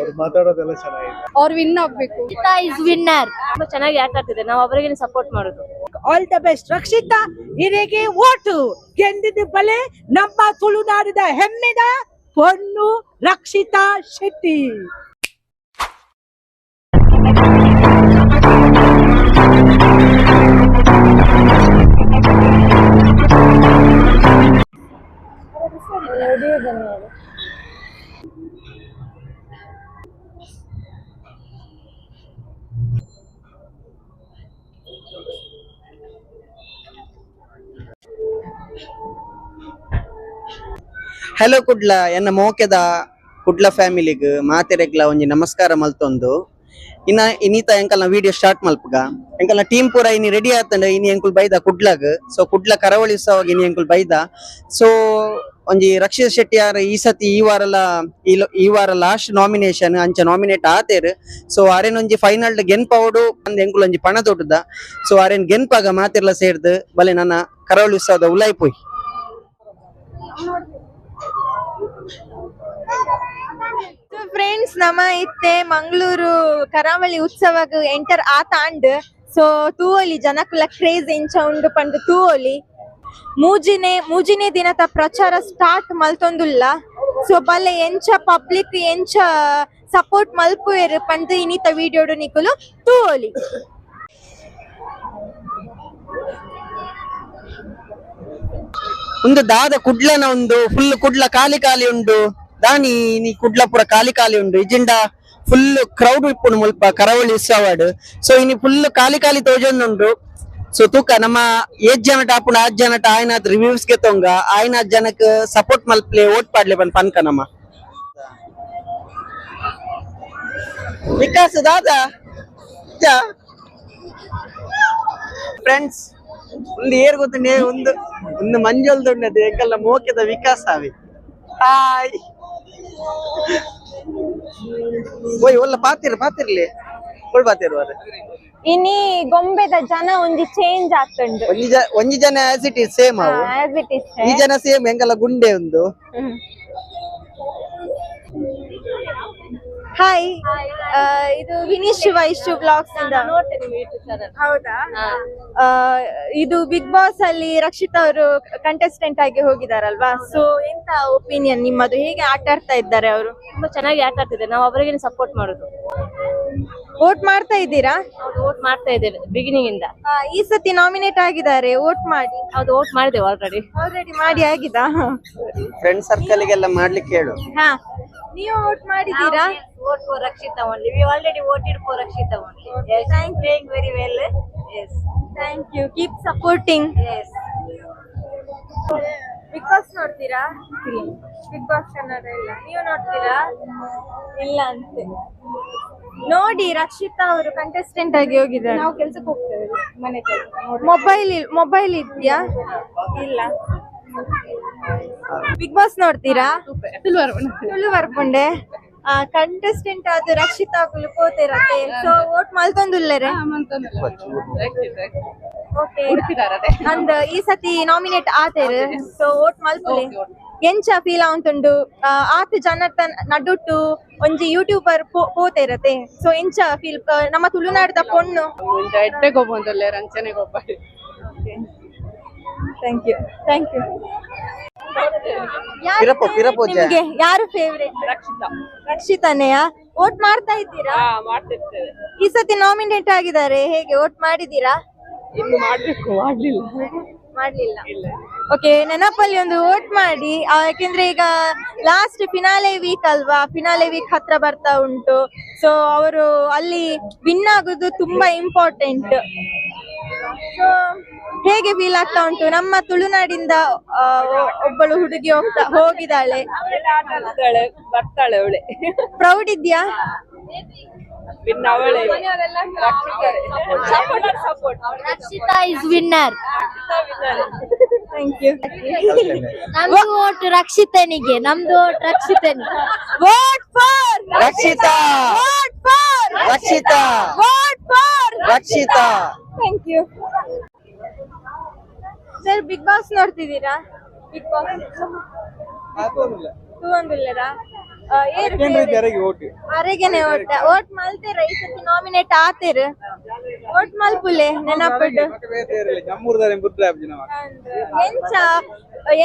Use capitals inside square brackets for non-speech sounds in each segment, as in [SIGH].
ಅವ್ರು ಮಾತಾಡೋದೆಲ್ಲ ಚೆನ್ನಾಗಿದೆ. ಅವ್ರು ವಿನ್ ಆಗ್ಬೇಕು. ಇಸ್ ವಿನ್ನರ್ ತುಂಬಾ ಚೆನ್ನಾಗಿ ಆಟ ಆಡ್ತಿದೆ ನಾವು ಅವರಿಗೆ ಸಪೋರ್ಟ್ ಮಾಡೋದು. ಆಲ್ ದ ಬೆಸ್ಟ್ ರಕ್ಷಿತಾ ಹಿರಿಗೆ ಓಟು. ಗೆದ್ದಿದ್ದು ಬಲೆ ನಮ್ಮ ತುಳುನಾಡಿದ ಹೆಮ್ಮೆದ ಪೊನ್ನು ರಕ್ಷಿತಾ ಶೆಟ್ಟಿ. ಹಲೋ ಕುಡ್ಲ ಎನ್ನ ಮೋಕೆದ ಕುಡ್ಲ ಫ್ಯಾಮಿಲಿಗ್ ಮಾತೆರೆಗ್ಲ ಒಂಜಿ ನಮಸ್ಕಾರ ಮಲ್ತೊಂದು. ಇನ್ನ ಇನ್ನೀತ ಎಂಕಲ್ನ ವಿಡಿಯೋ ಸ್ಟಾರ್ಟ್ ಮಲ್ಪಗ. ಎಂಕಲ್ನ ಟೀಮ್ ಪೂರ ಇನಿ ರೆಡಿ ಆತಂಡ ಇನಿ ಎಂಕುಲ್ ಬೈದ ಕುಡ್ಲಗ್ ಸೊ ಕುಡ್ಲ ಕರಾವಳಿ ಉತ್ಸವ ಇನಿ ಎಂಕುಲ್ ಬೈದ. ಸೊ ಒಂಜಿ ರಕ್ಷಿತ್ ಶೆಟ್ಟಿಯಾರ್ ಈ ಸತಿ ಈ ವಾರಲ ಈ ವಾರ ಲಾಸ್ಟ್ ನಾಮಿನೇಷನ್ ಅಂಚ ನಾಮಿನೇಟ್ ಆತೇರ್. ಸೊ ಅರೆನ್ ಒಂಜಿ ಫೈನಲ್ ಗೆನ್ಪವಡು ಅಂದ್ ಎಂಕುಲ್ ಒಂಜಿ ಪಣ ದೊಡ್ಡದ ಸೊ ಅರೆನ್ ಗೆನ್ಪಾಗ ಮಾತೆರ್ಲ ಸೇರ್ದು. ಬಲೆ ನನ್ನ ಕರಾವಳಿ ಉತ್ಸವದ ಉಲಾಯ್ಪೋಯ್ ಫ್ರೆಂಡ್ಸ್ ನಮ್ಮ ಇತ್ತೆ ಮಂಗಳೂರು ಕರಾವಳಿ ಉತ್ಸವಗ್ ಎಂಟರ್ ಆತಾಂಡ್ ಸೊ ತೂವೊಲಿ ಜನಕುಲ ಕ್ರೇಜ್ ಇಂಚ ಉಂಡು ಪಂಡು ತೂವೊಲಿ ಮೂಜಿನೇ ಮೂಜಿನೇ ದಿನದ ಪ್ರಚಾರ ಸ್ಟಾರ್ಟ್ ಮಲ್ತೊಂದುಲ್ಲ. ಸೊ ಬಲ್ಲೆ ಎಂಚ ಪಬ್ಲಿಕ್ ಎಂಚ ಸಪೋರ್ಟ್ ಮಲ್ಪುವೆರ್ ಪಂದ್ ಇನಿತ ವಿಡಿಯೋಡು ನಿಕುಲು ತೂವೊಲಿ ಒಂದು ದಾದ ಕುಡ್ಲನ ಒಂದು ಫುಲ್ ಕುಡ್ಲ ಖಾಲಿ ಖಾಲಿ ಉಂಡು. ದಾನಿ, ನೀ ಕುಡ್ಲ ಪೂರ ಖಾಲಿ ಖಾಲಿ ಉಂಡು. ಇಜಿಂಡ ಫುಲ್ ಕ್ರೌಡ್ ಇಪ್ಪುಂಡು ಮುಲ್ಪ, ಕರಾವಳಿ ಉತ್ಸವಡ್ ಸೊ ಇನಿ ಫುಲ್ ಖಾಲಿ ಖಾಲಿ ತೋಜೊಂದುಂಡು ಸೊ ತೂಕ ನಮ್ಮ ಏಜ್ ಜನಟ ಟಾಪುಂಡು ಆ ಜನಟ ಆಯ್ನ ರಿವ್ಯೂಸ್ಗೆ ತೊಂಗ ಆಯ್ನ ಜನಕ್ ಸಪೋರ್ಟ್ ಮಲ್ಪ್ಲೆ ಓಟ್ ಪಾಡ್ಲೆ ಬಂದ್ ಪನ್ಕ ನಮ್ಮ. ವಿಕಾಸ್ ದಾದ? ಫ್ರೆಂಡ್ಸ್ ಒಂದು ಏರ್ ಗೊತ್ತುಂಡೆ, ಒಂದು ಒಂದು ಮಂಜಲ್ದುಂಡದು ಎಂಕಲ್ಲ ಮೋಕೆದ ವಿಕಾಸ ಆವಿ. ಹಾಯ್ ಓಯ್ ಒಲ್ಲ ಪಾತಿರ್ ಪಾತಿರ್ಲಿ. ಒಳ್ ಪಾತಿರ್ ವಾರ ಇನಿ ಗೊಂಬೆದ ಜನ ಒಂಜಿ ಚೇಂಜ್ ಆಗ್ತುಂಡು. ಒಂಜಿ ಜನ ಆಸ್ ಇಟ್ ಇಸ್ ಸೇಮ್ ಅವು. ಈ ಜನ ಸೇಮ್ ಎಂಕಲ್ಲ ಗುಂಡೆ ಒಂದು ಹಾಯ್ ಇದು ವಿನೀಶ್ ವೈಶು ಬ್ಲಾಗ್ಸ್ ಇಂದ. ಹೌದಾ? ಆ, ಇದು ಬಿಗ್ ಬಾಸ್ ಅಲ್ಲಿ ರಕ್ಷಿತ್ ಅವರು ಕಂಟೆಸ್ಟೆಂಟ್ ಆಗಿ ಹೋಗಿದಾರಲ್ವಾ? ಸೊ ಎಂತ ಒಪಿನಿಯನ್ ನಿಮ್ಮದು? ಹೇಗೆ ಆಟ ಆಡ್ತಾ ಇದ್ದಾರೆ ಅವರು? ತುಂಬಾ ಚೆನ್ನಾಗಿ ಆಟ ಆಡ್ತಿದೆ ನಾವು ಅವರಿಗೆ ಸಪೋರ್ಟ್ ಮಾಡೋದು. ವೋಟ್ ಮಾಡ್ತಾ ಇದ್ದೀರಾ? ವೋಟ್ ಮಾಡ್ತಾ ಇದ್ದೇವೆ ಬಿಗಿನಿಂಗ್ ಇಂದ. ಆ, ಈ ಸತಿ ನಾಮಿನೇಟ್ ಆಗಿದ್ದಾರೆ. ವೋಟ್ ಮಾಡಿ. ಹೌದು ವೋಟ್ ಮಾಡಿದೆ ಆಲ್ರೆಡಿ ಆಲ್ರೆಡಿ ಮಾಡಿ ಆಗಿದಾ ಫ್ರೆಂಡ್ ಸರ್ಕಲ್ ಗೆಲ್ಲ ಮಾಡ್ಲಿಕ್ಕೆ ಹೇಳು. ಹಾ. ನೀವು ವೋಟ್ ಮಾಡಿದ್ದೀರಾ? Vote for Rakshita only we already voted for Rakshita only thank playing very well yes thank you keep supporting yes Bigg Boss ನೋಡ್ತೀರಾ? ಬಿಗ್ ಬಾಸ್ ಕನ್ನಡ ಇಲ್ಲ ನೀವು ನೋಡ್ತೀರಾ? ಇಲ್ಲ ಅಂತೆ. ನೋಡಿ ರಕ್ಷಿತಾ ಅವರು ಕಂಟೆಸ್ಟೆಂಟ್ ಆಗಿ ಹೋಗಿದ್ದಾರೆ. ನಾವು ಕೆಲ್ಸಕ್ಕೆ ಹೋಗ್ತೇವೆ ಮನೆ ಕೆಲಸ ಮೊಬೈಲ್ ಮೊಬೈಲ್ ಇದೆಯಾ? ಇಲ್ಲ. ಬಿಗ್ ಬಾಸ್ ನೋಡ್ತೀರಾ? ತುಳು ಬರ್ಕೊಂಡೆ ಕಂಟೆಸ್ಟೆಂಟ್ ಆದ ರಕ್ಷಿತಾ ಕುಲು ಪೋತಿರತ್ತೆ ಸೊ ಓಟ್ ಮಲ್ತೊಂದುಲ್ಲರೆ? ಅಂದ್. ಈ ಸತಿ ನಾಮಿನೇಟ್ ಆತೇರು. ಸೊ ಓಟ್ ಮಲ್ಪುಲೆ ಎಂಚ ಫೀಲ್ ಆವಂತುಂಡು ಆತ ಆತ್ ಜನತ ನಡುಟ್ಟು ಒಂಜಿ ಯೂಟ್ಯೂಬರ್ ಪೋತೇರತ್ತೆ. ಸೊ ಎಂಚ ಫೀಲ್ ನಮ್ಮ ತುಳುನಾಡದ ಪೊಣ್ಣು. ಎಡ್ಡೆ ಗೊಬ್ಬೊಂದಲ್ಲೇ ರಂಚನೆ ಗೊಬ್ಬ. ಥ್ಯಾಂಕ್ ಯು ಥ್ಯಾಂಕ್ ಯು ಪಿರಪೊ, ಪಿರಪೊ ಜ. ನಿಮ್ಗೆ? ಯಾರು ಫೇವ್ರೇಟ್ ರಕ್ಷಿತಾ. ರಕ್ಷಿತಾನೆಯ ವೋಟ್ ಮಾಡ್ತಾ ಇದ್ದೀರಾ? ಮಾಡ್ತಿರ್ತೇವೆ. ಈ ಸತಿ ನಾಮಿನೇಟ್ ಆಗಿದ್ದಾರೆ ಹೇಗೆ? ವೋಟ್ ಮಾಡಿದೀರಾ ಇನ್ನು ಮಾಡ್ಬೇಕು ಮಾಡ್ಲಿಲ್ಲ. ಮಾಡ್ಲಿಲ್ಲ. ಓಕೆ ನೆನಪಲ್ಲಿ ಒಂದು ವೋಟ್ ಮಾಡಿ. ಆ, ಯಾಕೆಂದ್ರೆ ಈಗ ಲಾಸ್ಟ್ ಫಿನಾಲೆ ವೀಕ್ ಅಲ್ವಾ? ಫಿನಾಲೆ ವೀಕ್ ಹತ್ರ ಬರ್ತಾ ಉಂಟು. ಸೊ ಅವರು ಅಲ್ಲಿ ವಿನ್ ಆಗುದು ತುಂಬಾ ಇಂಪಾರ್ಟೆಂಟ್ ಸೊ ಹೇಗೆ ಫೀಲ್ ಆಗ್ತಾ ಉಂಟು? ನಮ್ಮ ತುಳುನಾಡಿಂದ ಆ, ಒಬ್ಬಳು ಹುಡುಗಿ ಹೋಗ್ತಾ ಹೋಗಿದ್ದಾಳೆ. ಬರ್ತಾಳೆ ಬರ್ತಾಳೆ ಅವಳೆ. ಪ್ರೌಡ್ ಇದ್ಯಾ? ಇನ್ನು ಅವಳೆ. Support Rakshita is winner thank you ನಮ್ದು ಓಟ್ ರಕ್ಷಿತನಿಗೆ ನಮ್ದು vote ರಕ್ಷಿತನಿಗೆ. Vote for Rakshita. Vote for Rakshita. Vote for Rakshita. Thank you sir Bigg Boss ನೋಡ್ತಿದ್ದೀರಾ? ಬಿಗ್ ಬಾಸ್ ಟೂ ಒಂದಿಲ್ಲರಾ ಏರು ಅರೆಗೆನೆ ಓಟ್. ಓಟ್ ಮಲ್ತೆರ ಈ ಸತಿ ನಾಮಿನೇಟ್ ಆತೆರ್ ಓಟ್ ಮಲ್ಪುಲೆ ನೆನಪುಡು. ಎಂಚ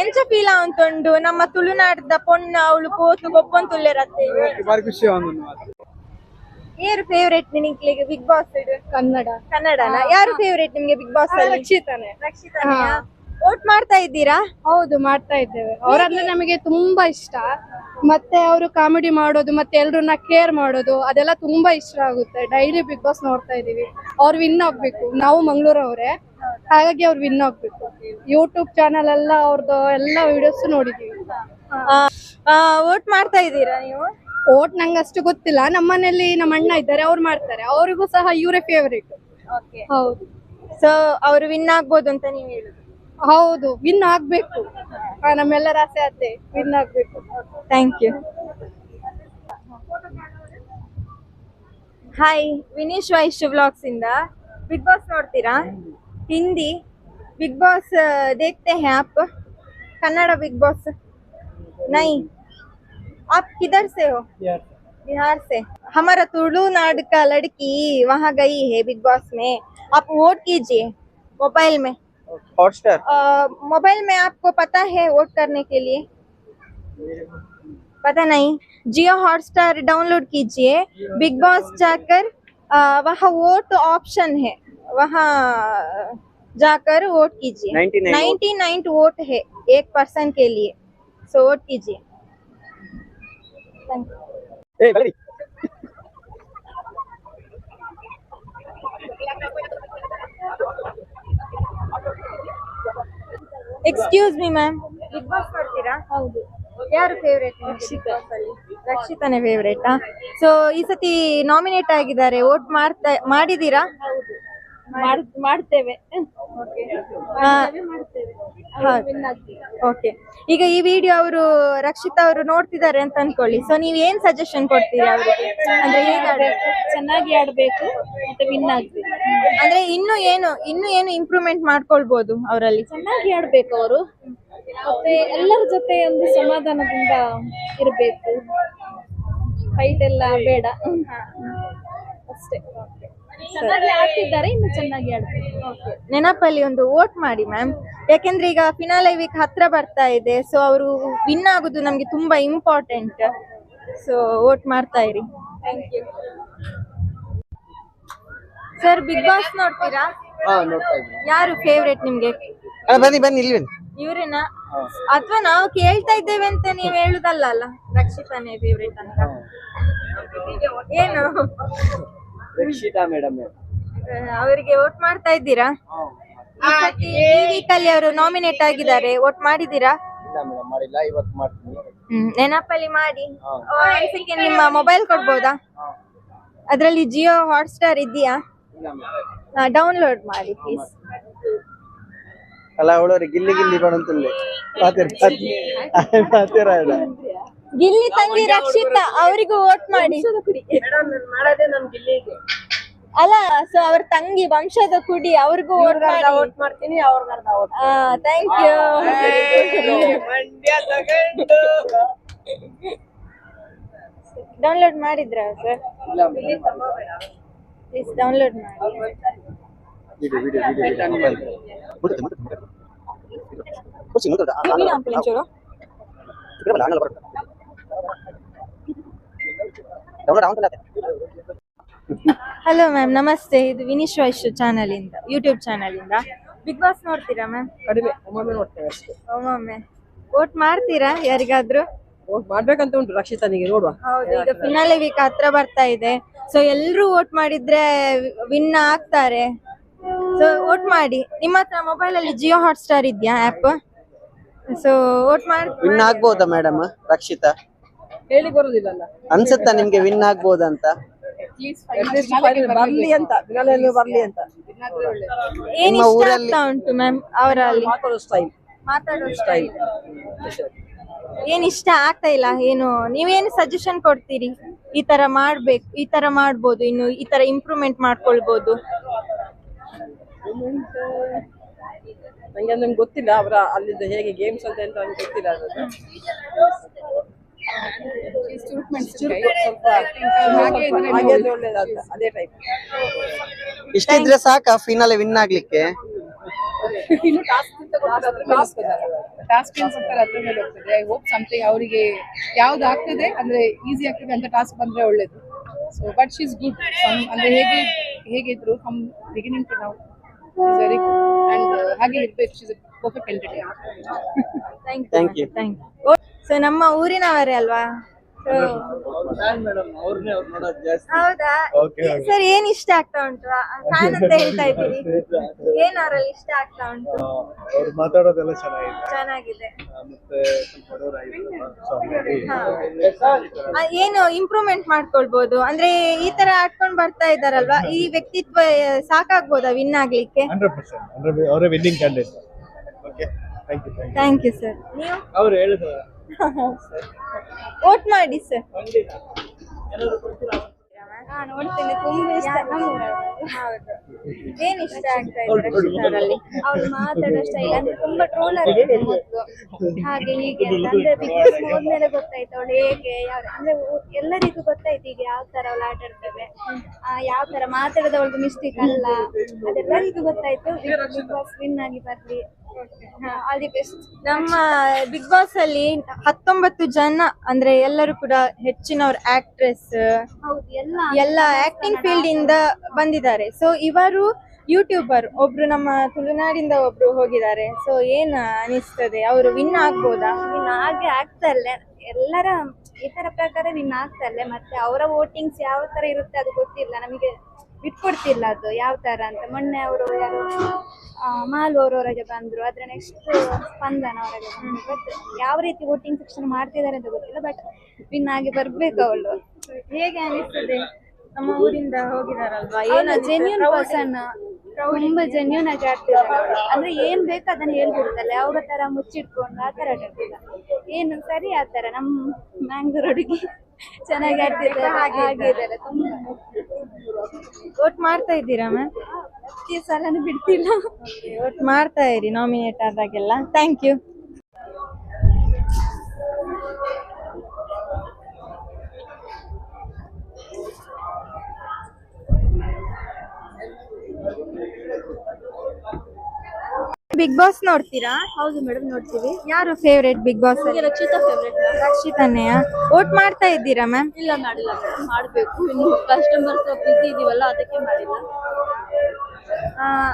ಎಂಚ ಫೀಲ ಆವಂತುಂಡು ನಮ್ಮ ತುಳುನಾಡದ ಪೊಣ್ಣ ಅವಳು ಪೋತು ಗೊಪ್ಪಂತುಲ್ಲೆರತ್ತೆ ಯಾರು ಫೇವರೇಟ್ ನಿನಗೆ ಬಿಗ್ ಬಾಸ್ ಕನ್ನಡ. ಕನ್ನಡನ? ಯಾರು ಫೇವ್ರೇಟ್ ನಿಮ್ಗೆ ಬಿಗ್ ಬಾಸ್ ರಕ್ಷಿತಾನೆ. ರಕ್ಷಿತಾನೆ ಓಟ್ ಮಾಡ್ತಾ ಇದ್ದೀರಾ? ಹೌದು ಮಾಡ್ತಾ ಇದ್ದೇವೆ. ಅವರಂದ್ರೆ ನಮಗೆ ತುಂಬಾ ಇಷ್ಟ. ಮತ್ತೆ ಅವರು ಕಾಮಿಡಿ ಮಾಡೋದು ಮತ್ತೆ ಎಲ್ರನ್ನ ಕೇರ್ ಮಾಡೋದು ಅದೆಲ್ಲ ತುಂಬಾ ಇಷ್ಟ ಆಗುತ್ತೆ. ಡೈಲಿ ಬಿಗ್ ಬಾಸ್ ನೋಡ್ತಾ ಇದೀವಿ ಅವ್ರು ವಿನ್ ಆಗ್ಬೇಕು. ನಾವು ಮಂಗಳೂರವರೇ. ಹಾಗಾಗಿ ಅವ್ರು ವಿನ್ ಆಗ್ಬೇಕು. ಯೂಟ್ಯೂಬ್ ಚಾನಲ್ ಎಲ್ಲ ಅವ್ರದ್ದು ಎಲ್ಲ ವಿಡಿಯೋಸ್ ನೋಡಿದೀವಿ. ವೋಟ್ ಮಾಡ್ತಾ ಇದ್ದೀರಾ ನೀವು? ವೋಟ್ ನಂಗೆ ಅಷ್ಟು ಗೊತ್ತಿಲ್ಲ. ನಮ್ಮನೇಲಿ ನಮ್ಮ ಅಣ್ಣ ಇದ್ದಾರೆ ಅವ್ರು ಮಾಡ್ತಾರೆ. ಅವರಿಗೂ ಸಹ ಇವರೇ ಫೇವ್ರೇಟ್ ಹೌದು. ಸೊ ಅವರು ವಿನ್ ಆಗ್ಬೋದು ಅಂತ ನೀವು ಹೇಳುದು. ಹೌದು ವಿನ್ ಆಗ್ಬೇಕು ಆ, ನಮ್ಮೆಲ್ಲರ ಆಸೆ ಅದೇ ವಿನ್ ಆಗ್ಬೇಕು thank you hi Vineesh Vaishya vlogs ಇಂದ ಬಿಗ್ ಬಾಸ್ ನೋಡ್ತೀರಾ ಹಿಂದಿ बिग बॉस देखते हैं आप कन्नड़ा बिग बॉस नहीं आप किधर से हो बिहार से हमारा तुलुनाड का लड़की वहाँ गई है बिग बॉस में आप वोट कीजिए मोबाइल में हॉटस्टार मोबाइल में आपको पता है वोट करने के लिए? पता नहीं। जियो हॉटस्टार डाउनलोड कीजिए। बिग बॉस जाकर वहाँ वोट ऑप्शन है। वहाँ जाकर वोट कीजिए। नाइन्टी नाइन वोट है एक पर्सन के लिए। सो वोट कीजिए। Thank you. Excuse me ma'am Bigg Boss ಮಾಡ್ತೀರಾ? ಹೌದು. ಯಾರು ಫೇವ್ರೇಟ್ ರಕ್ಷಿತಾ. ರಕ್ಷಿತಾನೇ ಫೇವ್ರೇಟಾ ಸೊ ಈ ಸತಿ ನಾಮಿನೇಟ್ ಆಗಿದ್ದಾರೆ. ವೋಟ್ ಮಾಡ್ತಾ ಮಾಡಿದೀರಾ ಮಾಡ್ತೇವೆ. ಓಕೆ ಈಗ ಈ ವಿಡಿಯೋ ಅವರು ರಕ್ಷಿತಾ ಅವರು ನೋಡ್ತಿದ್ದಾರೆ ಅಂತ ಅನ್ಕೊಳ್ಳಿ. ಸೊ ನೀವ್ ಏನ್ ಸಜೆಷನ್ ಕೊಡ್ತೀರಾ ಅವರಿಗೆ? ಅಂದ್ರೆ ಹೇಗೆ? ಚೆನ್ನಾಗಿ ಆಡ್ಬೇಕು. ಮತ್ತೆ ವಿನ್ ಆಗ್ಬೇಕು ಅಂದ್ರೆ ಇನ್ನು ಏನು ಇನ್ನು ಏನು ಇಂಪ್ರೂವ್ಮೆಂಟ್ ಮಾಡ್ಕೊಳ್ಬಹುದು ಅವರಲ್ಲಿ? ಚೆನ್ನಾಗಿ ಆಡ್ಬೇಕು ಅವರು. ಮತ್ತೆ ಎಲ್ಲರ ಜೊತೆ ಒಂದು ಸಮಾಧಾನದಿಂದ ಇರಬೇಕು. ಫೈಟ್ ಎಲ್ಲ ಬೇಡ. ಅಷ್ಟೇ. ಚೆನ್ನಾಗಿ ಆಡ್ತಿದ್ದಾರೆ ಇನ್ನು ಚೆನ್ನಾಗಿ ಆಡ್ತಾರೆ ನೆನಪಲ್ಲಿ ಒಂದು ವೋಟ್ ಮಾಡಿ ಮ್ಯಾಮ್ ಯಾಕೆಂದ್ರೆ ಈಗ ಫಿನಾಲೆ ವೀಕ್ ಹತ್ರ ಬರ್ತಾ ಇದೆ ಸೊ ಅವರು ವಿನ್ ಆಗುದು ನಮ್ಗೆ ತುಂಬಾ ಇಂಪಾರ್ಟೆಂಟ್ ಸೊ ವೋಟ್ ಮಾಡ್ತಾ ಇರಿ. Thank you sir Bigg Boss ನೋಡ್ತೀರಾ? ಹಾ ನೋಡ್ತಾ ಇದ್ದೀನಿ. ಯಾರು ಫೇವ್ರೇಟ್ ನಿಮ್ಗೆ? ಅಲ್ಲ ಬನ್ನಿ ಬನ್ನಿ ಇಲ್ಲಿ ಬನ್ನಿ. ಇವ್ರನ್ನ ಅಥವಾ ನಾವು ಕೇಳ್ತಾ ಇದ್ದೇವೆ ಅಂತ ನೀವ್ ಹೇಳುದಲ್ಲ ಅಲ್ಲ? ರಕ್ಷಿತಾನೇ ಫೇವ್ರೇಟ್ ಅಂತ. ಏನು? ರಕ್ಷಿತಾ ಮೇಡಮ್ ಅವರಿಗೆ ವೋಟ್ ಮಾಡ್ತಾ ಇದ್ದೀರಾ? ಈ ಸತಿ ಈ ವೀಕ್ ಅಲ್ಲಿ ಅವರು ನಾಮಿನೇಟ್ ಆಗಿದ್ದಾರೆ. ವೋಟ್ ಮಾಡಿದ್ದೀರಾ? ಇಲ್ಲ ಮೇಡಮ್ ಮಾಡಿಲ್ಲ. ಇವತ್ತು ಮಾಡ್ತೀನಿ. ಹ್ಮ್ ನೆನಪಲ್ಲಿ ಮಾಡಿ. ಒಂದ್ ನಿಮ್ಮ ಮೊಬೈಲ್ ಕೊಡ್ಬೋದಾ? ಅದ್ರಲ್ಲಿ ಜಿಯೋ ಹಾಟ್ಸ್ಟಾರ್ ಇದೆಯಾ ಡೌನ್ಲೋಡ್ ಮಾಡಿ ಪ್ಲೀಸ್ ಅಲ್ಲ ಅವಳವ್ರೆ ಗಿಲ್ಲಿ ಗಿಲ್ಲಿ ಬರಂತಂದೆ ಪಾತಿರ ಪಾತಿರ ಇಲ್ಲ ಗಿಲ್ಲಿ ತಂಗಿ ರಕ್ಷಿತಾ ಅವರಿಗೂ ವೋಟ್ ಮಾಡಿ. ಅಲ್ಲ ಸೊ ಅವ್ರ ತಂಗಿ ವಂಶದ ಕುಡಿ ಅವ್ರಿಗೂ ವೋಟ್ ಮಾಡ್ತೀನಿ ಥ್ಯಾಂಕ್ ಯು ಡೌನ್ಲೋಡ್ ಮಾಡಿದ್ರ sir please download hello ma'am ನಮಸ್ತೆ ಇದು ವಿನೀಶ್ ವೈಶ್ ಚಾನಲ್ ಇಂದ ಯೂಟ್ಯೂಬ್ ಚಾನಲ್ ಇಂದ ಬಿಗ್ ಬಾಸ್ ನೋಡ್ತೀರಾ ಮ್ಯಾಮ್ ಕಡಿಮೆ ಒಮ್ಮೊಮ್ಮೆ ನೋಡ್ತೇವೆ ಅಷ್ಟೇ. ಒಮ್ಮೊಮ್ಮೆ. ವೋಟ್ ಮಾಡ್ತೀರಾ ಯಾರಿಗಾದ್ರೂ? ಮಾಡ್ಬೇಕಂತ ಉಂಟು ರಕ್ಷಿತನಿಗೆ ನೋಡುವ. ಹೌದು ಈಗ ಫಿನಾಲೆ ವೀಕ್ ಹತ್ರ ಬರ್ತಾ ಇದೆ. ಸೊ ಎಲ್ರು ವೋಟ್ ಮಾಡಿದ್ರೆ ವಿನ್ ಆಗ್ತಾರೆ. ಸೊ ವೋಟ್ ಮಾಡಿ. ನಿಮ್ಮ ಹತ್ರ ಮೊಬೈಲ್ ಅಲ್ಲಿ ಜಿಯೋ ಹಾಟ್ ಸ್ಟಾರ್ ಇದೆಯಾ ಆಪ್ ಸೊ ವೋಟ್ ಮಾಡಿ ವಿನ್ ಆಗ್ಬೋದಾ ಮೇಡಮ್ ರಕ್ಷಿತಾ? ಹೇಳಿ ಬರುದಿಲ್ಲ ಅನ್ಸುತ್ತಾ ನಿಮ್ಗೆ ವಿನ್ ಆಗ್ಬೋದಂತ ಬರ್ಲಿ ಅಂತ. ಫಿನಾಲೆಯಲ್ಲಿ ಬರ್ಲಿ ಅಂತ. ಏನ್ ನಿಮ್ಮ ಇಷ್ಟ ಊರಲ್ಲಿ- ಆಗ್ತಾ ಉಂಟು ಮ್ಯಾಮ್ ಅವರಲ್ಲಿ? ಮಾತಾಡೋ ಸ್ಟೈಲ್ ಮಾತಾಡೋ ಸ್ಟೈಲ್ ಏನ್ ಇಷ್ಟ ಆಗ್ತಾ ಇಲ್ಲ ಏನು? ನೀವೇನು ಸಜೆಷನ್ ಕೊಡ್ತೀರಿ? ಈ ತರ ಮಾಡ್ಬೇಕು ಈ ತರ ಮಾಡ್ಬೋದು ಇನ್ನು ಈ ತರ ಇಂಪ್ರೂವ್ಮೆಂಟ್ ಮಾಡ್ಕೊಳ್ಬೋದು. ನಂಗೆ ಅಂದ್ರೆ ಗೊತ್ತಿಲ್ಲ ಅವರ ಅಲ್ಲಿದ್ದು ಹೇಗೆ ಗೇಮ್ಸ್ ಅಂತ ಎಂತ ನಂಗೆ ಗೊತ್ತಿಲ್ಲ ಅದ್ರದ್ದು ಸ್ವಲ್ಪ ಹಾಗೆ ಇದ್ರೆ ಒಳ್ಳೇದಂತ ಅದೇ ಟೈಪ್ ಇಷ್ಟಿದ್ರೆ ಸಾಕಾ ಫಿನಾಲೆ ವಿನ್ ಆಗ್ಲಿಕ್ಕೆ ಇನ್ನು ಟಾಸ್ಕ್ ಏನ್ ಕೊಡ್ತಾರೆ ಅದ್ರ ಮೇಲೆ ಹೋಗ್ತದೆ ಐ ಹೋಪ್ ಸಮಥಿಂಗ್ ಅವರಿಗೆ ಯಾವ್ದು ಆಗ್ತದೆ ಅಂದ್ರೆ ಈಸಿ ಆಗ್ತದೆ ಅಂತ ಟಾಸ್ಕ್ ಬಂದ್ರೆ ಒಳ್ಳೇದು. So but she's is good ಅಂದ್ರೆ ಹೇಗೆ ಹೇಗಿದ್ರು ಫ್ರಮ್ ಬಿಗಿನಿಂಗ್ ಟು ನಾವು ವೆರಿ ಗುಡ್ ಅಂಡ್ ಹಾಗೆ ಇರ್ಬೇಕು. She is perfect candidate thank you thank you so ನಮ್ಮ ಊರಿನವರೇ ಅಲ್ವಾ? ಹೌದಾ? ಸರ್ ಏನ್ ಇಷ್ಟ ಆಗ್ತಾ ಉಂಟು? ಫ್ಯಾನ್ ಅಂತ ಹೇಳ್ತಾ ಇದ್ದೀರಿ. ಏನ್ ಅವರಲ್ಲಿ ಇಷ್ಟ ಆಗ್ತಾ ಉಂಟು? ಅವ್ರು ಮಾತಾಡೋದೆಲ್ಲ ಚೆನ್ನಾಗಿದೆ. ಚೆನ್ನಾಗಿದೆ. ಮತ್ತೆ ಸ್ವಲ್ಪ ಬಡವರಾಗಿದ್ದಾರಲ್ಲ, ಆ, ಏನು ಇಂಪ್ರೂವ್ಮೆಂಟ್ ಮಾಡ್ಕೊಳ್ಬಹುದು ಅಂದ್ರೆ ಈ ತರ ಆಡ್ಕೊಂಡ್ ಬರ್ತಾ ಇದಾರಲ್ವಾ ಈ ವ್ಯಕ್ತಿತ್ವ ಆ, ಸಾಕಾಗ್ಬೋದಾ ವಿನ್ ಆಗ್ಲಿಕ್ಕೆ? ಹಂಡ್ರೆಡ್ ಪರ್ಸೆಂಟ್ ಅಂದ್ರೆ ಅವರೇ winning candidate okay thank you thank you thank you sir ನೀವು? ಅವ್ರು ಹೇಳಿದ್ರು ವೋಟ್ ಮಾಡಿ ಸರ್. ನೋಡ್ತೇನೆ. ತುಂಬಾ ಇಷ್ಟ. ಏನ್ ಇಷ್ಟ ಆಗ್ತಾ ಇದೆ ರಕ್ಷಿತಾರಲ್ಲಿ ಅವ್ರು ಮಾತಾಡೋ ಸ್ಟೈಲ್ ಅಂದ್ರೆ ತುಂಬಾ ಟ್ರೋಲ್ ಆಗ್ತಿದೆ ಮೊದ್ಲು. ಹಾಗೆ ಹೀಗೆ ಅಂತ. ಅಂದ್ರೆ ಬಿಗ್ ಬಾಸ್ ಹೋದ್ಮೇಲೆ ಗೊತ್ತಾಯ್ತು ಅವಳು ಹೇಗೆ ಯಾವ ಅಂದ್ರೆ ಎಲ್ಲರಿಗೂ ಗೊತ್ತಾಯ್ತು ಈಗ ಯಾವ ತರ ಅವಳು ಆಟ ಆ, ಯಾವ ತರ ಮಾತಾಡೋದು ಅವಳಿಗೆ ಮಿಸ್ಟೇಕ್ ಅಲ್ಲ. ಅದೆಲ್ಲರಿಗೂ ಗೊತ್ತಾಯ್ತು. ಬಿಗ್ ಬಾಸ್ ವಿನ್ ಆಗಿ ಬರ್ಲಿ. ಆಲ್ ದಿ ಬೆಸ್ಟ್ ನಮ್ಮ ಬಿಗ್ ಬಾಸ್ ಅಲ್ಲಿ ಹತ್ತೊಂಬತ್ತು ಜನ ಅಂದ್ರೆ ಎಲ್ಲರೂ ಕೂಡ ಹೆಚ್ಚಿನವ್ರ ಆಕ್ಟ್ರೆಸ್ ಎಲ್ಲ ಎಲ್ಲ ಆಕ್ಟಿಂಗ್ ಫೀಲ್ಡ್ ಇಂದ ಬಂದಿದ್ದಾರೆ. ಸೊ ಇವರು ಯೂಟ್ಯೂಬರ್ ಒಬ್ರು ನಮ್ಮ ತುಳುನಾಡಿಂದ ಒಬ್ರು ಹೋಗಿದ್ದಾರೆ. ಸೊ ಏನ್ ಅನಿಸ್ತದೆ? ಅವರು ವಿನ್ ಆಗ್ಬೋದಾ? ವಿನ್ ಹಾಗೆ ಆಗ್ತಲ್ಲೇ ಎಲ್ಲರ ಈ ತರ ಪ್ರಕಾರ ವಿನ್ ಆಗ್ತಲ್ಲೇ ಮತ್ತೆ ಅವರ ವೋಟಿಂಗ್ಸ್ ಯಾವ ತರ ಇರುತ್ತೆ ಅದು ಗೊತ್ತಿಲ್ಲ. ನಮಗೆ ಬಿಟ್ಕೊಡ್ತಿಲ್ಲ ಅದು ಯಾವ ತರ ಅಂತ. ಮೊನ್ನೆ ಅವರು ಯಾರು ಆ, ಮಾಲು ಅವರವರೆಗೆ ಬಂದ್ರು ಅದ್ರ ನೆಕ್ಸ್ಟ್ ಸ್ಪಂದನ ಅವರಿಗೆ ಬಂದ್ರು. ಬಟ್ ಯಾವ ರೀತಿ ವೋಟಿಂಗ್ ಸೆಕ್ಷನ್ ಮಾಡ್ತಿದ್ದಾರೆ ಅಂತ ಗೊತ್ತಿಲ್ಲ ಬಟ್ ವಿನ್ ಆಗಿ ಬರ್ಬೇಕು ಅವಳು. ಹೇಗೆ ಅನಿಸ್ತದೆ? ನಮ್ಮ ಊರಿಂದ ಹೋಗಿದಾರಲ್ವಾ? ಏನು ಜೆನ್ಯೂನ್ ಪರ್ಸನ್ ತುಂಬಾ ಜೆನ್ಯೂನ್ ಆಗಿ ಆಡ್ತಿದ್ದಾರೆ ಅವಳು ಅಂದ್ರೆ ಏನ್ ಬೇಕು ಅದನ್ನ ಹೇಳ್ಬಿಡ್ತಲ್ಲ ಅವ್ರ ತರ ಮುಚ್ಚಿಟ್ಕೊಂಡು ಆ ತರ ಆಡ್ತಿಲ್ಲ ಏನು ಸರಿ ಆ ತರ ನಮ್ ಮ್ಯಾಂಗ್ಳೂರ್ ಹುಡುಗಿ ಚೆನ್ನಾಗಿ ಆಡ್ತಿದ್ದಾರೆ. ಹಾಗೆ ವೋಟ್ ಮಾಡ್ತಾ ಇದ್ದೀರಾ ಮ್ಯಾಮ್? ಈ ಸಲನೂ ಬಿಡ್ತಿಲ್ಲ. ವೋಟ್ ಮಾಡ್ತಾ ಇರಿ ನಾಮಿನೇಟ್ ಆದಾಗೆಲ್ಲ. ಥ್ಯಾಂಕ್ ಯು ಬಿಗ್ ಬಾಸ್ ನೋಡ್ತೀರಾ? ಹೌದು ಮೇಡಮ್ ನೋಡ್ತೀವಿ. ಯಾರು favourite big boss Rakshita favourite ರಕ್ಷಿತಾನೇ? Vote ಮಾಡ್ತಾ ಇದ್ದೀರಾ ಮ್ಯಾಮ್ ಇಲ್ಲ ಮಾಡಿಲ್ಲ ಮೇಡಮ್ ಮಾಡ್ಬೇಕು. ಇನ್ನು ಕಸ್ಟಮರ್ಸ್ ಬಿಸಿ ಇದೀವಲ್ಲ ಅದಕ್ಕೆ ಮಾಡಿಲ್ಲ.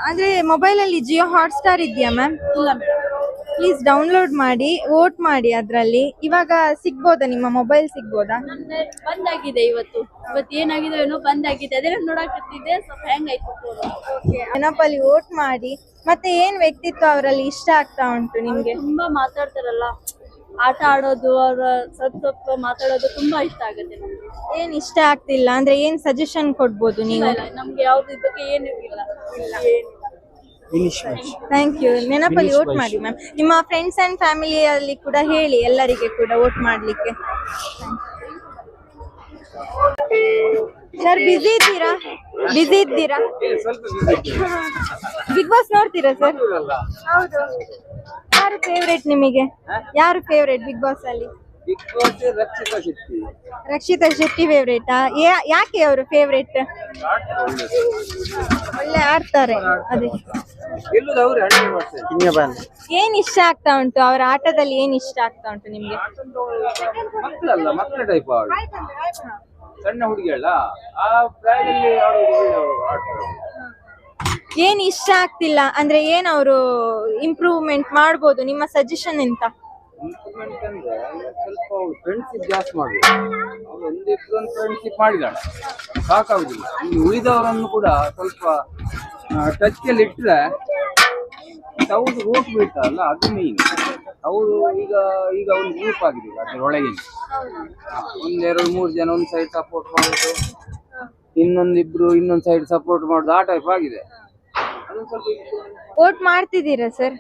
ಅಂದ್ರೆ ಮೊಬೈಲ್ ಅಲ್ಲಿ ಜಿಯೋ ಹಾಟ್ ಸ್ಟಾರ್ ಇದೆಯಾ ಮ್ಯಾಮ್ ಇಲ್ಲ ಮೇಡಮ್ ಪ್ಲೀಸ್ ಡೌನ್ಲೋಡ್ ಮಾಡಿ ವೋಟ್ ಮಾಡಿ ಅದರಲ್ಲಿ. ಇವಾಗ ಸಿಗ್ಬೋದಾ ನಿಮ್ಮ ಮೊಬೈಲ್ ಸಿಗ್ಬೋದಾ? ನಂದು ಬಂದ್ ಆಗಿದೆ ಇವತ್ತು. ಇವತ್ತು ಏನಾಗಿದೆ ಏನೋ ಬಂದ್ ಆಗಿದೆ ಅದೇ ನೋಡಾಕತ್ತಿದ್ದೆ ಸ್ವಲ್ಪ ಹ್ಯಾಂಗ್ ಆಯ್ತು. phone. ನೆನಪಲ್ಲಿ ವೋಟ್ ಮಾಡಿ. ಮತ್ತೆ ಏನ್ ವ್ಯಕ್ತಿತ್ವ ಅವರಲ್ಲಿ ಇಷ್ಟ ಆಗ್ತಾ ಉಂಟು ನಿಮ್ಗೆ? ತುಂಬಾ ಮಾತಾಡ್ತಾರಲ್ಲ. ಆಟ ಆಡೋದು ಅವ್ರ ಸ್ವಲ್ಪ ಸ್ವಲ್ಪ ಮಾತಾಡೋದು ತುಂಬಾ ಇಷ್ಟ ಆಗುತ್ತೆ ನಮ್ಗೆ. ಏನ್ ಇಷ್ಟ ಆಗ್ತಿಲ್ಲ? ಅಂದ್ರೆ ಏನ್ ಸಜೆಷನ್ ಕೊಡ್ಬೋದು ನೀವು? ಇಲ್ಲ, ನಮ್ಗೆ ಯಾವ್ದು ಬಗ್ಗೆ ಏನು ಇಲ್ಲ. ಥ್ಯಾಂಕ್ ಯು ನೆನಪಲ್ಲಿ ವೋಟ್ ಮಾಡಿ ಮ್ಯಾಮ್ ನಿಮ್ಮ ಫ್ರೆಂಡ್ಸ್ ಅಂಡ್ ಫ್ಯಾಮಿಲಿಯಲ್ಲಿ ಕೂಡ ಹೇಳಿ ಎಲ್ಲರಿಗೆ ಕೂಡ ವೋಟ್ ಮಾಡ್ಲಿಕ್ಕೆ. ಸರ್ ಬಿಸಿ ಇದ್ದೀರಾ? ಬಿಸಿ ಇದ್ದೀರಾ? ಬಿಗ್ ಬಾಸ್ ನೋಡ್ತೀರಾ ಸರ್ ಹೌದು. ಯಾರು ಫೇವ್ರೇಟ್ ನಿಮಗೆ? ಯಾರು ಫೇವ್ರೇಟ್ ಬಿಗ್ ಬಾಸ್ ಅಲ್ಲಿ? ರಕ್ಷಿತಾ ಶೆಟ್ಟಿ ಫೇವ್ರೇಟ್ ಯಾಕೆ ಅವರು ಫೇವ್ರೇಟ್ ಒಳ್ಳೆ ಆಡ್ತಾರೆ ಅದೇ. ಏನ್ ಇಷ್ಟ ಆಗ್ತಾ ಉಂಟು? ಅವರ ಆಟದಲ್ಲಿ ಏನ್ ಇಷ್ಟ ಆಗ್ತಾ ಉಂಟು ನಿಮ್ಗೆ? ಮಕ್ಕಳಲ್ಲ ಮಕ್ಕಳ ಟೈಪ್ ಅವಳು. ಸಣ್ಣ ಹುಡುಗಿ ಅಲ್ಲ ಆ ಪ್ರಾಯದಲ್ಲಿ ಅವಳು ಒಳ್ಳೆ ಆಡ್ತಾಳೆ ಏನ್ ಇಷ್ಟ ಆಗ್ತಿಲ್ಲ? ಅಂದ್ರೆ ಏನ್ ಅವರು ಇಂಪ್ರೂವ್ಮೆಂಟ್ ಮಾಡ್ಬೋದು? ನಿಮ್ಮ ಸಜೆಷನ್ ಎಂತ? ಇಂಪ್ರೂವ್ಮೆಂಟ್ ಅಂದ್ರೆ ಸ್ವಲ್ಪ ಅವಳು ಫ್ರೆಂಡ್ಶಿಪ್ ಜಾಸ್ತಿ ಮಾಡಬೇಕು ಅವಳು ಒಂದಿಷ್ಟು ಒಂದು ಫ್ರೆಂಡ್ಶಿಪ್ ಮಾಡಿದಾಳೆ. ಸಾಕಾಗುದಿಲ್ಲ. ಈ ಉಳಿದವರನ್ನು ಕೂಡ ಸ್ವಲ್ಪ ಟಚ್ ಅಲ್ಲಿ ಇಟ್ಟರೆ ಅವರು ರೂಟ್ ಬೀಳ್ತಾರಲ್ಲ ಅದು ಮೇನ್ ಅವರು ಈಗ ಈಗ ಒಂದು ಗ್ರೂಪ್ ಆಗಿದೆ ಅದರೊಳಗೆ ಒಂದೆರಡು ಮೂರು ಜನ ಒಂದು ಸೈಡ್ ಸಪೋರ್ಟ್ ಮಾಡೋದು ಇನ್ನೊಂದಿಬ್ರು ಇನ್ನೊಂದು ಸೈಡ್ ಸಪೋರ್ಟ್ ಮಾಡೋದು ಆ ಟೈಪ್ ಆಗಿದೆ. ಓಟ್ ಮಾಡ್ತಿದ್ದೀರಾ ಸರ್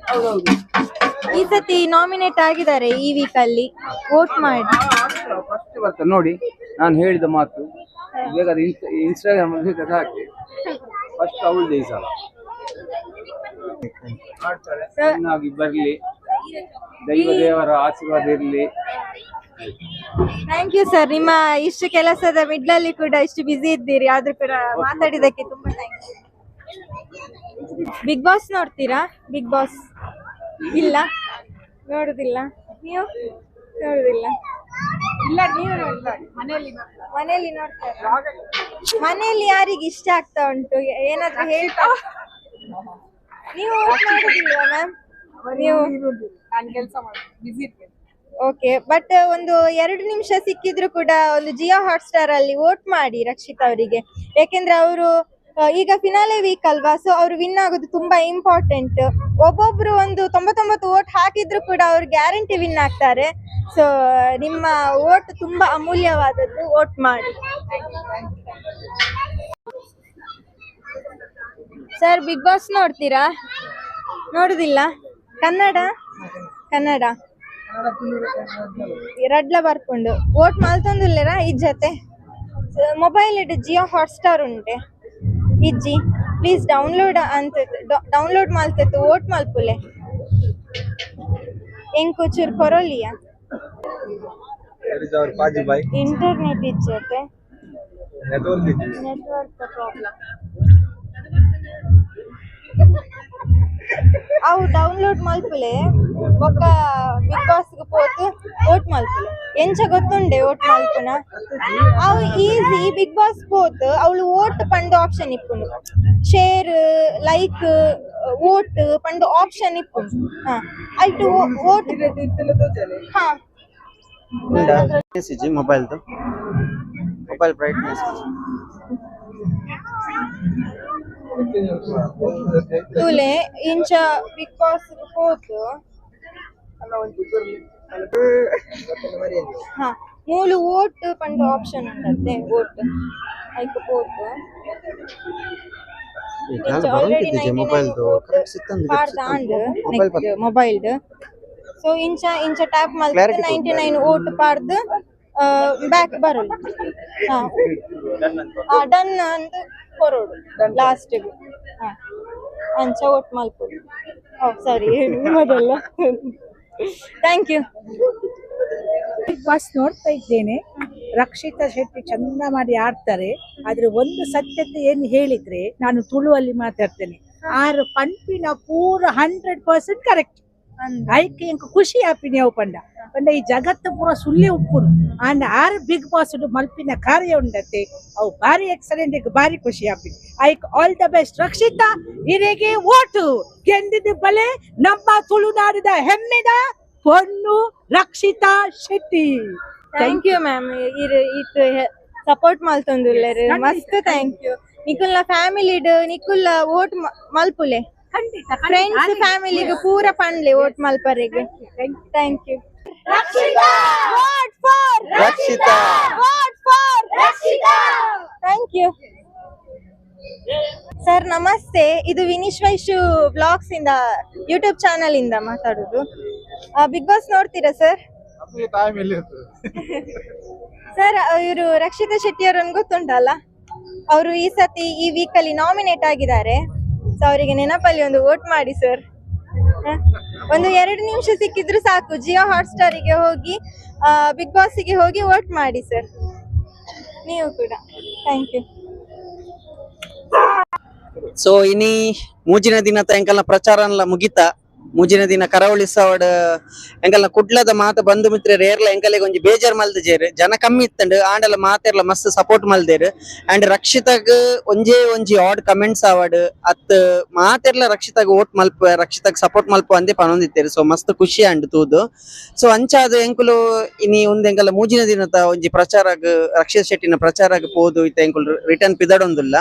ಈ ಸತಿ ನಾಮಿನೇಟ್ ಆಗಿದ್ದಾರೆ ಈ ವೀಕ್ ಅಲ್ಲಿ. ವೋಟ್ ಮಾಡಿ. ಫಸ್ಟ್ ಬರ್ತದೆ ನೋಡಿ. ನಾನು ಹೇಳಿದ ಮಾತು. ಬೇಕಾದ್ರೆ ಇನ್ಸ್ಟಾಗ್ರಾಮ್ ಅಲ್ಲಿ ಬೇಕಾದ್ರೆ ಹಾಕಿ. ಫಸ್ಟ್ ಅವಳು ಜಯಿಸಲ್ಲ ಚೆನ್ನಾಗಿ ಬರ್ಲಿ. ದೈವ ದೇವರ ಆಶೀರ್ವಾದ ಇರಲಿ. ಥ್ಯಾಂಕ್ ಯು ಸರ್ ನಿಮ್ಮ ಇಷ್ಟು ಕೆಲಸದ ಮಿಡ್ಲಲ್ಲಿ ಕೂಡ ಇಷ್ಟು ಬಿಸಿ ಇದ್ದೀರಿ. ಆದ್ರೂ ಕೂಡ ಮಾತಾಡಿದಕ್ಕೆ ತುಂಬಾ ಥ್ಯಾಂಕ್ ಯು ಬಿಗ್ ಬಾಸ್ ನೋಡ್ತೀರಾ? ಬಿಗ್ ಬಾಸ್ ಇಲ್ಲ. ನೋಡುದಿಲ್ಲ. ನೀವು? ನೋಡುದಿಲ್ಲ. ಇಲ್ಲ ನೀವು ಮನೆಯಲ್ಲಿ ಮನೆಯಲ್ಲಿ ನೋಡ್ತಾರಾ ಮನೆಯಲ್ಲಿ ಯಾರಿಗೆ ಇಷ್ಟ ಆಗ್ತಾ ಉಂಟು? ಏನಾದ್ರು ಹೇಳ್ತಾ [LAUGHS] ನೀವು ಮಾಡುದಿಲ್ವಾ ಮ್ಯಾಮ್ ನೀವು? ನಾನು ಕೆಲಸ ಮಾಡಿ ಬಿಸಿ ಇರ್ತೇನೆ ಓಕೆ ಬಟ್ ಒಂದು ಎರಡು ನಿಮಿಷ ಸಿಕ್ಕಿದ್ರು ಕೂಡ ಒಂದು ಜಿಯೋ ಹಾಟ್ಸ್ಟಾರ್ ಅಲ್ಲಿ ವೋಟ್ ಮಾಡಿ ರಕ್ಷಿತ್ ಅವರಿಗೆ. ಯಾಕೆಂದ್ರೆ ಅವರು ಈಗ ಫಿನಾಲೆ ವೀಕ್ ಅಲ್ವಾ? ಸೊ ಅವ್ರು ವಿನ್ ಆಗೋದು ತುಂಬಾ ಇಂಪಾರ್ಟೆಂಟ್ ಒಬ್ಬೊಬ್ರು ಒಂದು ತೊಂಬತ್ತೊಂಬತ್ತು ವೋಟ್ ಹಾಕಿದ್ರು ಕೂಡ ಅವ್ರು ಗ್ಯಾರಂಟಿ ವಿನ್ ಆಗ್ತಾರೆ. ಸೊ ನಿಮ್ಮ ವೋಟ್ ತುಂಬಾ ಅಮೂಲ್ಯವಾದದ್ದು ವೋಟ್ ಮಾಡಿ. ಸರ್ ಬಿಗ್ ಬಾಸ್ ನೋಡ್ತೀರಾ? ನೋಡುದಿಲ್ಲ. ಕನ್ನಡ? ಕನ್ನಡ. ರಡ್ಲ ಬರ್ಕೊಂಡು. ಓಟ್ ಈ ಜೊತೆ? ಮೊಬೈಲ್ ಇಡ್ ಜಿಯೋ ಹಾಟ್ಸ್ಟಾರ್ ಉಂಟೆ. ಇಜ್ಜಿ ಪ್ಲೀಸ್ ಡೌನ್ಲೋಡ್ ಅಂತ ಡೌನ್ಲೋಡ್ ಮಾಲ್ತಿತ್ತು ವೋಟ್ ಮಲ್ಪುಲೆ ಎಂಕು ಚೂರು ಕೊರೋಲಿಯ. ಇಂಟರ್ನೆಟ್ ಇಜ್ಜತೆ ನೆಟ್ವರ್ಕ್ ಪ್ರಾಬ್ಲಮ್ ಅವು ಡೌನ್ಲೋಡ್ ಮಲ್ಪುಲೆ ಬೊಕ್ಕ ಬಿಗ್ ಬಾಸ್ ಪೋತು ಓಟ್ ಮಲ್ಪುಲೆ ಎಂಚ ಗೊತ್ತುಂಡೆ ಓಟ್ ಮಲ್ಪುನ ಅವು ಈಸಿ ಬಿಗ್ ಬಾಸ್ ಪೋತು, ಅವಳು ಓಟ್ ಪಂಡ ಆಪ್ಷನ್ ಇಪ್ಪುಂಡು. ಶೇರ್ ಲೈಕ್ ಓಟ್ ಪಂಡ ಆಪ್ಷನ್ ಇಪ್ಪುಂಡು. ಹಾ, ಅಲ್ಟು ಓಟ್ ಹಾ. ಮೊಬೈಲ್ ಮೊಬೈಲ್ ಬ್ರೈಟ್ನೆಸ್ ತೂಲೆ ಇಂಚ ಬಿಗ್ ಬಾಸ್ ಪೋತು ಹಾ ಮೂಲು ಓಟ್ ಪಂಡ ಆಪ್ಷನ್ ಉಂಟತ್ತೆ ಓಟ್ ಐಕ್ ಸಿಕ್ಕಂದು ಮೊಬೈಲ್ ಸೊ ಇಂಚ ಇಂಚ tap Clarity ninety nine vote ಪಾಡ್ದು back ಬರಲ್ಲ. ಹಾ. ಡನ್ ಅಂದ್. ಕೊರೋಡು ಲಾಸ್ಟಿಗೆ. ಹಾಂ. ಅಂಚ ಒಟ್ಟು ಮಲ್ಪೊಡು ಓ ಸಾರಿ. ಮೊದಲ. ಥ್ಯಾಂಕ್ ಯು ಬಿಗ್ ಬಾಸ್ ನೋಡ್ತಾ ಇದ್ದೇನೆ. ರಕ್ಷಿತಾ ಶೆಟ್ಟಿ ಚಂದ ಮಾಡಿ ಆಡ್ತಾರೆ. ಆದ್ರೆ ಒಂದು ಸತ್ಯತೆ ಏನು ಹೇಳಿದ್ರೆ ನಾನು ತುಳುವಲ್ಲಿ ಮಾತಾಡ್ತೇನೆ. ಆರು ಪಂಪಿನ ಪೂರ ಹಂಡ್ರೆಡ್ ಪರ್ಸೆಂಟ್ ಕರೆಕ್ಟ್ ಐಕೆ ಎಂಕ್ ಖುಷಿ ಆಪಿನಿ ಅವು ಪಂಡ. ಪಂಡ ಈ ಜಗತ್ತು ಪೂರ ಸುಳ್ಳಿ ಉಪ್ಪುನು. ಅಂಡ್ ಆರ್ ಬಿಗ್ ಬಾಸ್ ಮಲ್ಪಿನ ಕಾರ್ಯ ಉಂಡತೆ. ಅವು ಬಾರಿ ಎಕ್ಸಲೆಂಟ್ ಬಾರಿ ಖುಷಿ ಆಪಿನಿ ಐಕ್ ಆಲ್ ದ ಬೆಸ್ಟ್ ರಕ್ಷಿತಾ ಇರಿಗೆ ಓಟು. ಗೆದ್ದಿದ್ದು ಬಲೆ ನಮ್ಮ ತುಳುನಾಡಿದ ಹೆಮ್ಮೆದ ಪೊನ್ನು Rakshita Shetty. Thank you ma'am ಇರ್ ಇತ್ ಸಪೋರ್ಟ್ ಮಲ್ತೊಂದುಲ್ಲೆರ್. ಮಸ್ತ್ ಥ್ಯಾಂಕ್ ಯು ನಿಕುಲ್ನ ಫ್ಯಾಮಿಲಿಡ್ ನಿಕುಲ್ಲ ಓಟ್ ಮಲ್ಪುಲೆ. ಖಂಡಿತ ಫ್ರೆಂಡ್ಸ್ ಫ್ಯಾಮಿಲಿಗೆ ಪೂರ ಪಣ್ಲಿ vote ಮಲ್ಪರಿಗೆ. Thank you vote for Rakshita! Vote for thank you sir ನಮಸ್ತೆ. ಇದು ವಿನಿಶ್ ವೈಶು ಬ್ಲಾಗ್ಸ್ ಇಂದ ಯೂಟ್ಯೂಬ್ ಚಾನಲ್ ಇಂದ ಮಾತಾಡುದು ಬಿಗ್ ಬಾಸ್ ನೋಡ್ತೀರಾ ಸರ್ ನಮಗೆ ಟೈಮ್ ಎಲ್ಲಿ ಸರ್ ಇವರು ರಕ್ಷಿತಾ ಶೆಟ್ಟಿ ಅವರನ್ನು ಗೊತ್ತುಂಟಲ್ಲ? ಅವರು ಈ ಸತಿ ಈ ವೀಕ್ ಅಲ್ಲಿ ನಾಮಿನೇಟ್ ಆಗಿದ್ದಾರೆ. ಸೊ ಅವರಿಗೆ ನೆನಪಲ್ಲಿ ಒಂದು ವೋಟ್ ಮಾಡಿ ಸರ್ ಒಂದು ಎರಡು ನಿಮಿಷ ಸಿಕ್ಕಿದ್ರು ಸಾಕು. ಜಿಯೋ ಹಾಟ್ಸ್ಟಾರಿಗೆ ಹೋಗಿ ಬಿಗ್ ಬಾಸ್ಗೆ ಹೋಗಿ ವೋಟ್ ಮಾಡಿ ಸರ್ ನೀವು ಕೂಡ. ಥ್ಯಾಂಕ್ ಯು ಸೊ ಇನಿ ಮೂಜಿನ ದಿನ ಸಾಯಂಕಾಲ ಪ್ರಚಾರ ಎಲ್ಲ ಮುಗಿತ? ಮೂಜಿನ ದಿನ ಕರಾವಳಿ ಸವಡ್ ಎಂಕಲ್ನ ಕುಡ್ಲದ ಮಾತ ಬಂಧು ಮಿತ್ರರು, ಏರ್ಲ ಎಂಕಲಿಗೆ ಒಂಜಿ ಬೇಜಾರ್ ಮಲ್ದಜೇರ್ ಜನ ಕಮ್ಮಿ ಇತ್ತಂಡ್ ಆಂಡಲ ಮಾತೆರ್ಲ ಮಸ್ತ್ ಸಪೋರ್ಟ್ ಮಲ್ದೇರ್ ಅಂಡ್ ರಕ್ಷಿತಾಗ್ ಒಂಜೇ ಒಂಜಿ ಆಡ್ ಕಮೆಂಟ್ಸ್ ಆವಡ್ ಅತ್ ಮಾತೆರ್ಲ ರಕ್ಷಿತಾಗ್ ಓಟ್ ಮಲ್ಪ, ರಕ್ಷಿತಾಗ್ ಸಪೋರ್ಟ್ ಮಲ್ಪ ಅಂದೆ ಪನೊಂದಿತ್ತೇರು ಸೊ ಮಸ್ತ್ ಖುಷಿ ಅಂಡ್ ತೂದು. ಸೊ ಅಂಚಾದ ಎಂಕುಲು ಇನಿ ಒಂದ್ ಮೂಜಿನ ದಿನದ ಒಂಜಿ ಪ್ರಚಾರಗ್, ರಕ್ಷಿತ್ ಶೆಟ್ಟಿನ ಪ್ರಚಾರಗ್ ಪೋದು ಇತ್ತ ಎಂಕುಲು ರಿಟರ್ನ್ ಪಿದಡೊಂದುಲ್ಲ.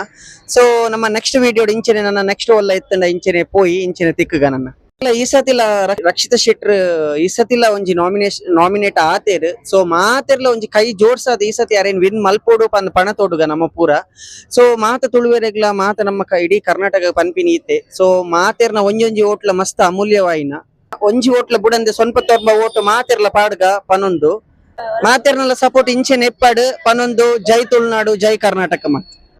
ಸೊ ನಮ್ಮ ನೆಕ್ಸ್ಟ್ ವಿಡಿಯೋ ಇಂಚನೆ ನನ್ನ ನೆಕ್ಸ್ಟ್ ಒಲ್ಲ ಇತ್ತಂಡ ಇಂಚನೆ ಪೋಯಿ, ಇಂಚನೆ ತಿಕ್ಕಗ ನನ್ನ. ಈ ಸತಿಲ ರಕ್ಷಿತ ಶೆಟ್ರ್, ಈ ಸತಿಲ ಒಂಜಿ ನಾಮಿನೇಷನ್ ನಾಮಿನೇಟ್ ಆತೇರ್. ಸೊ ಮಾತೆರ್ಲ ಒಂಜಿ ಕೈ ಜೋಡ್ಸಾದ ಈ ಸತಿ ಯಾರೇನ್ ವಿನ್ ಮಲ್ಪೋಡು ಪಂದ್ ಪಣ ತೋಡುಗ ನಮ್ಮ ಪೂರ. ಸೊ ಮಾತ ತುಳುವೆರೆಗ್ಲ, ಮಾತ ನಮ್ಮ ಇಡೀ ಕರ್ನಾಟಕ ಪನ್ಪಿನಿ ಈತೆ. ಸೊ ಮಾತೆರ್ನ ಒಂಜಿ ಒಂಜಿ ಓಟ್ಲ ಮಸ್ತ್ ಅಮೂಲ್ಯವಾಯಿನ. ಒಂಜಿ ಓಟ್ಲ ಬುಡಂದೆ ಸ್ವಲ್ಪ ತೊರ್ಬ ಓಟ್ ಮಾತೆರ್ಲ ಪಾಡ್ಗ ಪನೊಂದು. ಮಾತೆರ್ನಲ ಸಪೋರ್ಟ್ ಇಂಚೆ ಎಪ್ಪಾಡ್ ಪನೊಂದು. ಜೈ ತುಳುನಾಡು, ಜೈ ಕರ್ನಾಟಕ ಮತ್.